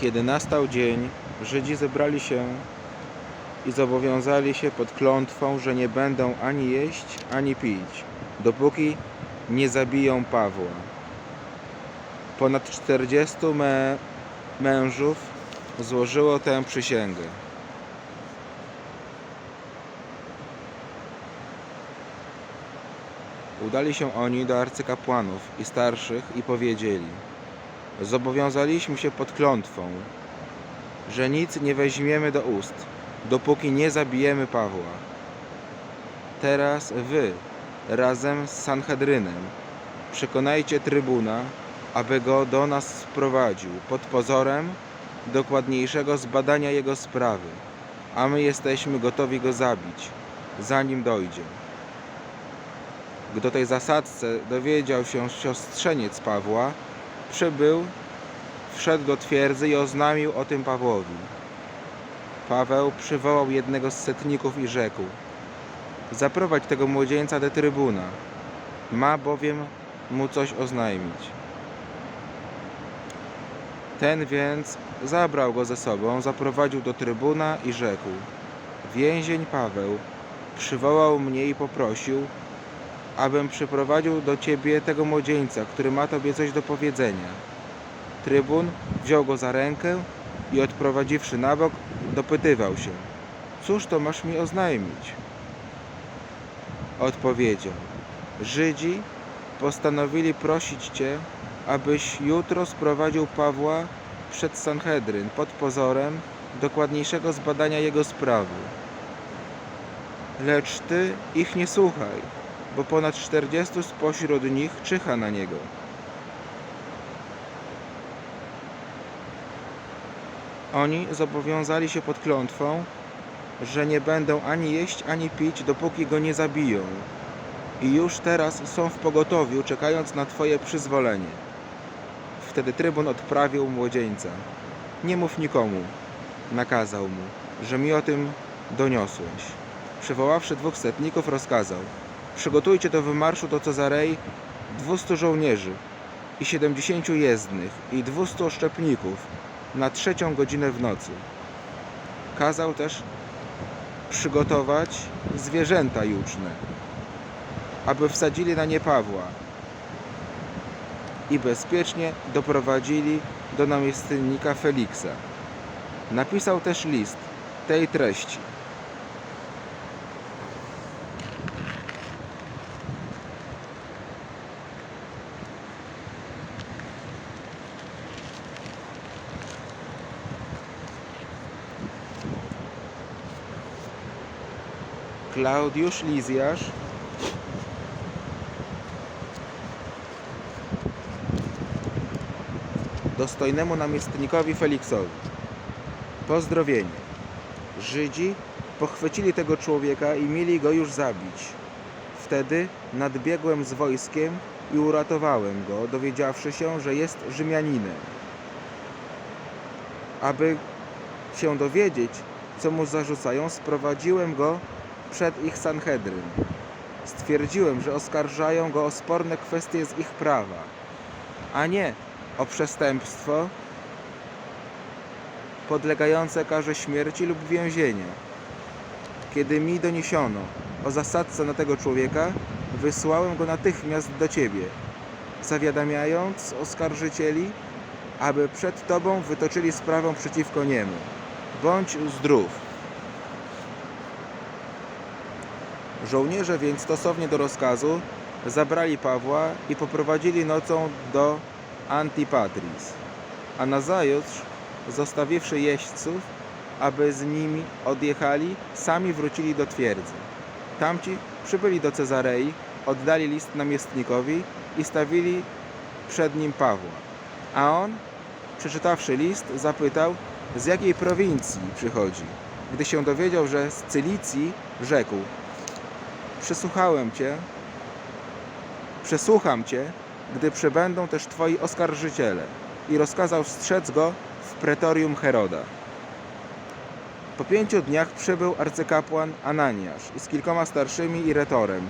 Kiedy nastał dzień, Żydzi zebrali się i zobowiązali się pod klątwą, że nie będą ani jeść, ani pić, dopóki nie zabiją Pawła. Ponad 40 mę- mężów złożyło tę przysięgę. Udali się oni do arcykapłanów i starszych i powiedzieli: Zobowiązaliśmy się pod klątwą, że nic nie weźmiemy do ust, dopóki nie zabijemy Pawła. Teraz wy, razem z Sanhedrynem, przekonajcie trybuna, aby go do nas sprowadził pod pozorem dokładniejszego zbadania jego sprawy, a my jesteśmy gotowi go zabić, zanim dojdzie. Gdy tej zasadzce dowiedział się siostrzeniec Pawła, przybył, wszedł do twierdzy i oznamił o tym Pawłowi. Paweł przywołał jednego z setników i rzekł: Zaprowadź tego młodzieńca do trybuna, ma bowiem mu coś oznajmić. Ten więc zabrał go ze sobą, zaprowadził do trybuna i rzekł: Więzień Paweł przywołał mnie i poprosił, abym przyprowadził do ciebie tego młodzieńca, który ma tobie coś do powiedzenia. Trybun wziął go za rękę i odprowadziwszy na bok, dopytywał się: Cóż to masz mi oznajmić? Odpowiedział: Żydzi postanowili prosić cię, abyś jutro sprowadził Pawła przed Sanhedryn pod pozorem dokładniejszego zbadania jego sprawy. Lecz ty ich nie słuchaj, bo ponad 40 spośród nich czyha na niego. Oni zobowiązali się pod klątwą, że nie będą ani jeść, ani pić, dopóki go nie zabiją. I już teraz są w pogotowiu, czekając na Twoje przyzwolenie. Wtedy trybun odprawił młodzieńca. Nie mów nikomu, nakazał mu, że mi o tym doniosłeś. Przywoławszy dwóch setników, rozkazał: Przygotujcie do wymarszu do Cezarei dwustu żołnierzy i siedemdziesięciu jezdnych i dwustu oszczepników na trzecią godzinę w nocy. Kazał też przygotować zwierzęta juczne, aby wsadzili na nie Pawła i bezpiecznie doprowadzili do namiestnika Feliksa. Napisał też list tej treści. Klaudiusz Lizjasz dostojnemu namiestnikowi Feliksowi. Pozdrowienie. Żydzi pochwycili tego człowieka i mieli go już zabić. Wtedy nadbiegłem z wojskiem i uratowałem go, dowiedziawszy się, że jest Rzymianinem. Aby się dowiedzieć, co mu zarzucają, sprowadziłem go przed ich Sanhedryn. Stwierdziłem, że oskarżają go o sporne kwestie z ich prawa, a nie o przestępstwo podlegające karze śmierci lub więzienia. Kiedy mi doniesiono o zasadzce na tego człowieka, wysłałem go natychmiast do ciebie, zawiadamiając oskarżycieli, aby przed tobą wytoczyli sprawę przeciwko niemu. Bądź zdrów. Żołnierze więc stosownie do rozkazu zabrali Pawła i poprowadzili nocą do Antipatris. a nazajutrz, zostawiwszy jeźdźców, aby z nimi odjechali, sami wrócili do twierdzy. Tamci przybyli do Cezarei, oddali list namiestnikowi i stawili przed nim Pawła. A on, przeczytawszy list, zapytał, z jakiej prowincji przychodzi. Gdy się dowiedział, że z Cylicji, rzekł: Przesłuchałem cię, przesłucham cię, gdy przybędą też twoi oskarżyciele. I rozkazał strzec go w pretorium Heroda. Po pięciu dniach przybył arcykapłan Ananiasz z kilkoma starszymi i retorem,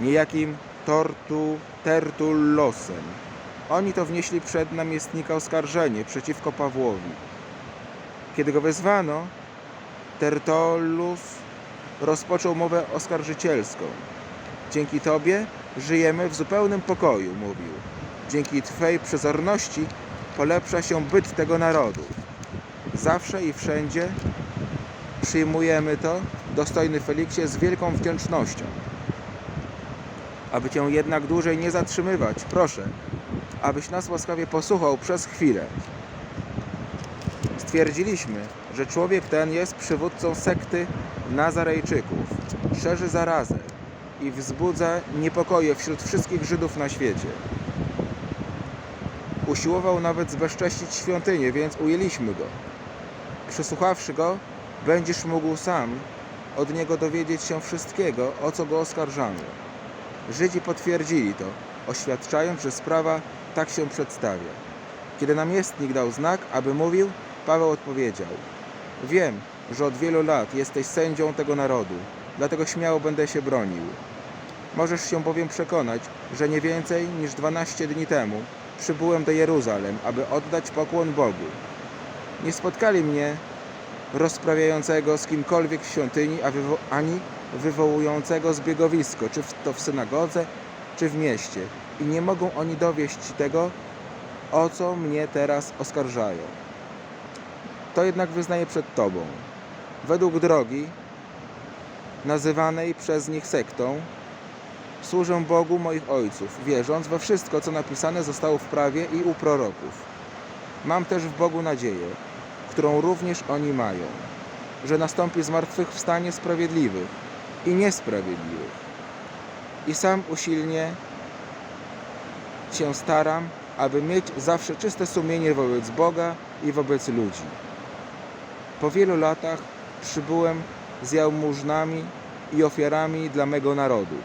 niejakim Tortu Tertullosem. Oni to wnieśli przed namiestnika oskarżenie przeciwko Pawłowi. Kiedy go wezwano, Tertullus rozpoczął mowę oskarżycielską. Dzięki Tobie żyjemy w zupełnym pokoju, mówił. Dzięki Twej przezorności polepsza się byt tego narodu. Zawsze i wszędzie przyjmujemy to, dostojny Feliksie, z wielką wdzięcznością. Aby Cię jednak dłużej nie zatrzymywać, proszę, abyś nas łaskawie posłuchał przez chwilę. Stwierdziliśmy, że człowiek ten jest przywódcą sekty Nazarejczyków, szerzy zarazę i wzbudza niepokoje wśród wszystkich Żydów na świecie. Usiłował nawet zbezcześcić świątynię, więc ujęliśmy go. Przesłuchawszy go, będziesz mógł sam od niego dowiedzieć się wszystkiego, o co go oskarżamy. Żydzi potwierdzili to, oświadczając, że sprawa tak się przedstawia. Kiedy namiestnik dał znak, aby mówił, Paweł odpowiedział: Wiem, że od wielu lat jesteś sędzią tego narodu, dlatego śmiało będę się bronił. Możesz się bowiem przekonać, że nie więcej niż 12 dni temu przybyłem do Jeruzalem, aby oddać pokłon Bogu. Nie spotkali mnie rozprawiającego z kimkolwiek w świątyni, wywo- ani wywołującego zbiegowisko, czy w- to w synagodze, czy w mieście. I nie mogą oni dowieść tego, o co mnie teraz oskarżają. To jednak wyznaję przed Tobą. Według drogi, nazywanej przez nich sektą, służę Bogu moich ojców, wierząc we wszystko, co napisane zostało w prawie i u proroków. Mam też w Bogu nadzieję, którą również oni mają, że nastąpi zmartwychwstanie sprawiedliwych i niesprawiedliwych. I sam usilnie się staram, aby mieć zawsze czyste sumienie wobec Boga i wobec ludzi. Po wielu latach przybyłem z jałmużnami i ofiarami dla mego narodu.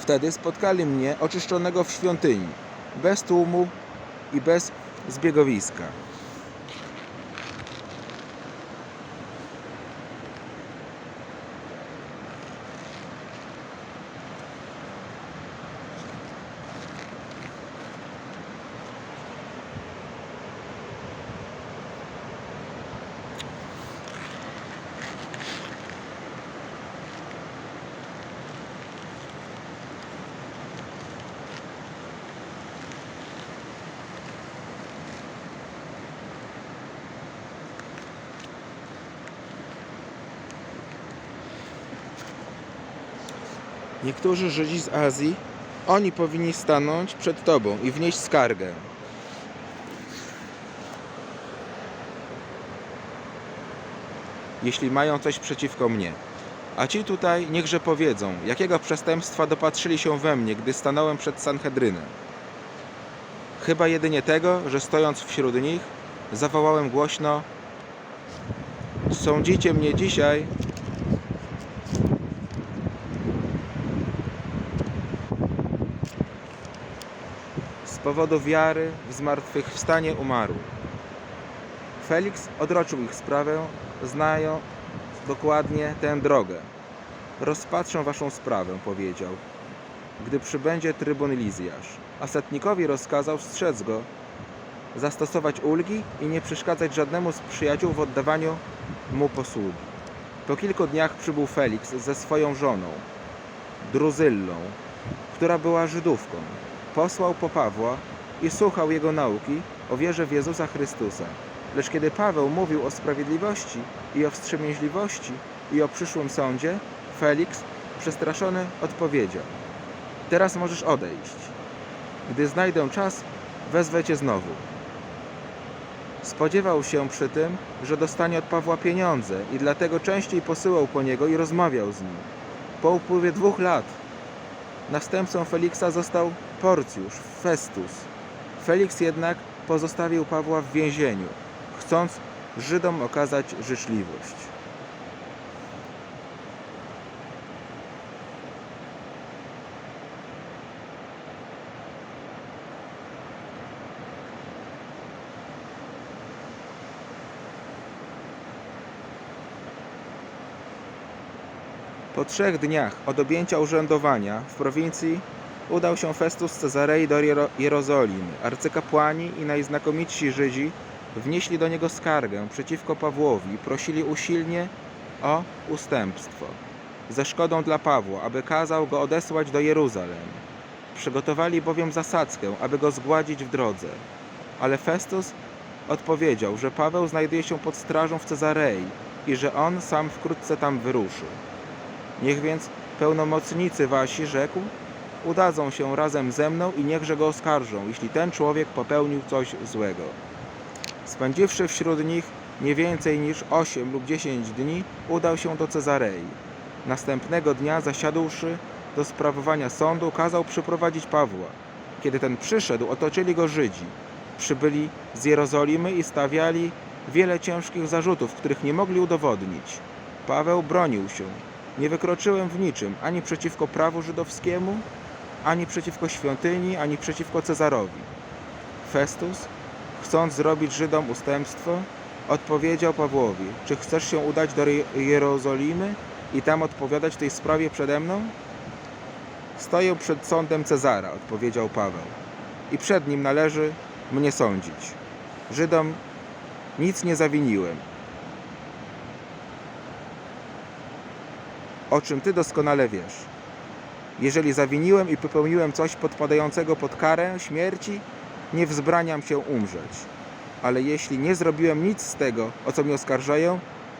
Wtedy spotkali mnie oczyszczonego w świątyni, bez tłumu i bez zbiegowiska. Niektórzy Żydzi z Azji, oni powinni stanąć przed Tobą i wnieść skargę. Jeśli mają coś przeciwko mnie. A ci tutaj niechże powiedzą, jakiego przestępstwa dopatrzyli się we mnie, gdy stanąłem przed Sanhedrynem. Chyba jedynie tego, że stojąc wśród nich, zawołałem głośno: Sądzicie mnie dzisiaj powodu wiary w zmartwychwstanie umarł. Felix odroczył ich sprawę, znają dokładnie tę drogę. Rozpatrzę waszą sprawę, powiedział, gdy przybędzie trybun Lizjasz. A setnikowi rozkazał strzec go, zastosować ulgi i nie przeszkadzać żadnemu z przyjaciół w oddawaniu mu posługi. Po kilku dniach przybył Felix ze swoją żoną, Druzyllą, która była Żydówką. Posłał po Pawła i słuchał jego nauki o wierze w Jezusa Chrystusa. Lecz kiedy Paweł mówił o sprawiedliwości i o wstrzemięźliwości i o przyszłym sądzie, Felix, przestraszony, odpowiedział: Teraz możesz odejść. Gdy znajdę czas, wezwę cię znowu. Spodziewał się przy tym, że dostanie od Pawła pieniądze i dlatego częściej posyłał po niego i rozmawiał z nim. Po upływie dwóch lat następcą Feliksa został Porcjusz, Festus. Feliks jednak pozostawił Pawła w więzieniu, chcąc Żydom okazać życzliwość. Po trzech dniach od objęcia urzędowania w prowincji udał się Festus z Cezarei do Jero- Jerozolimy. Arcykapłani i najznakomitsi Żydzi wnieśli do niego skargę przeciwko Pawłowi i prosili usilnie o ustępstwo ze szkodą dla Pawła, aby kazał go odesłać do Jeruzalem. Przygotowali bowiem zasadzkę, aby go zgładzić w drodze. Ale Festus odpowiedział, że Paweł znajduje się pod strażą w Cezarei i że on sam wkrótce tam wyruszy. Niech więc pełnomocnicy wasi, rzekł, udadzą się razem ze mną i niechże go oskarżą, jeśli ten człowiek popełnił coś złego. Spędziwszy wśród nich nie więcej niż 8 lub 10 dni, udał się do Cezarei. Następnego dnia, zasiadłszy do sprawowania sądu, kazał przyprowadzić Pawła. Kiedy ten przyszedł, otoczyli go Żydzi. Przybyli z Jerozolimy i stawiali wiele ciężkich zarzutów, których nie mogli udowodnić. Paweł bronił się. Nie wykroczyłem w niczym ani przeciwko prawu żydowskiemu, ani przeciwko świątyni, ani przeciwko Cezarowi. Festus, chcąc zrobić Żydom ustępstwo, odpowiedział Pawłowi: Czy chcesz się udać do Je- Jerozolimy i tam odpowiadać tej sprawie przede mną? Stoję przed sądem Cezara, odpowiedział Paweł, i przed nim należy mnie sądzić. Żydom nic nie zawiniłem, o czym ty doskonale wiesz. Jeżeli zawiniłem i popełniłem coś podpadającego pod karę śmierci, nie wzbraniam się umrzeć. Ale jeśli nie zrobiłem nic z tego, o co mnie oskarżają,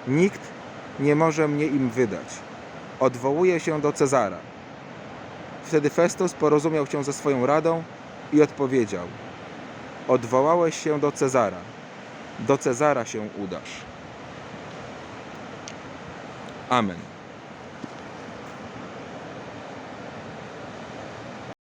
nikt nie może mnie im wydać. Odwołuję się do Cezara. Wtedy Festus porozumiał się ze swoją radą i odpowiedział: Odwołałeś się do Cezara. Do Cezara się udasz. Amen.